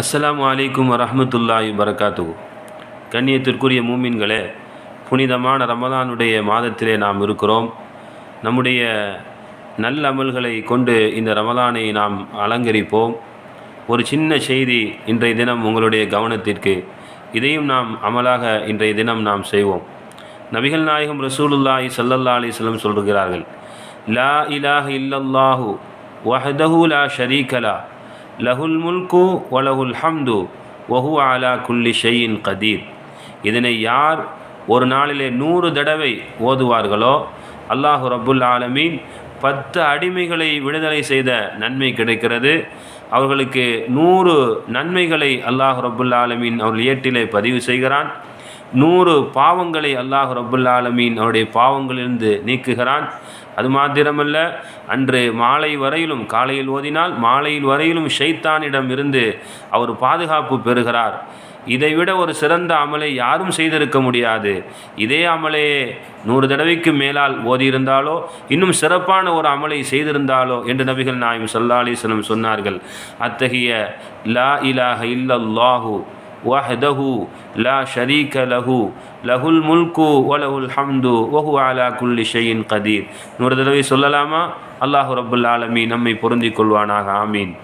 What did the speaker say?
அஸ்லாம் அலைக்கும் வரமத்துல்லாஹி வரகாத்து கண்ணியத்திற்குரிய மூமின்களே புனிதமான ரமதானுடைய மாதத்திலே நாம் இருக்கிறோம். நம்முடைய நல்ல அமல்களை கொண்டு இந்த ரமதானை நாம் அலங்கரிப்போம். ஒரு சின்ன செய்தி இன்றைய தினம் உங்களுடைய கவனத்திற்கு இதையும் நாம் அமலாக இன்றைய தினம் நாம் செய்வோம். நபிகள் நாயகம் ரசூலுல்லாஹி சல்லல்லா அலிஸ்லம் சொல்கிறார்கள் லா இலாஹ இல்லல்லாஹு வஹதஹு லா ஷரீகலா லஹுல் முல்கு வலஹுல் ஹம்து வஹு அலா குல்லி ஷையின் கதீர். இதனை யார் ஒரு நாளிலே நூறு தடவை ஓதுவார்களோ அல்லாஹு ரபுல் ஆலமீன் பத்து அடிமைகளை விடுதலை செய்த நன்மை கிடைக்கிறது. அவர்களுக்கு நூறு நன்மைகளை அல்லாஹ் ரபுல் ஆலமீன் அவர்கள் ஏட்டிலே பதிவு செய்கிறான். நூறு பாவங்களை அல்லாஹ் ரப்புல் ஆலமீன் அவருடைய பாவங்களிலிருந்து நீக்குகிறான். அது மாத்திரமல்ல அன்று மாலை வரையிலும் காலையில் ஓதினால் மாலையில் வரையிலும் ஷைத்தானிடம் இருந்து அவர் பாதுகாப்பு பெறுகிறார். இதைவிட ஒரு சிறந்த அமலை யாரும் செய்திருக்க முடியாது. இதே அமலையே நூறு தடவைக்கு மேலால் ஓதியிருந்தாலோ இன்னும் சிறப்பான ஒரு அமலை செய்திருந்தாலோ என்று நபிகள் நாயம் சல்லா அலிஸ்லம் சொன்னார்கள். அத்தகைய லா இலாக இல்லல்லாஹூ வஹதஹு லா ஷரீக லஹு லஹுல் முல்கு வலஹுல் ஹம்து வஹு அலா குல்லி ஷையின் கதீர் நூறு தடவை சொல்லலாமா அல்லாஹு ரப்புல் ஆலமீன் நம்மை பொருந்திக் கொள்வானாக. ஆமீன்.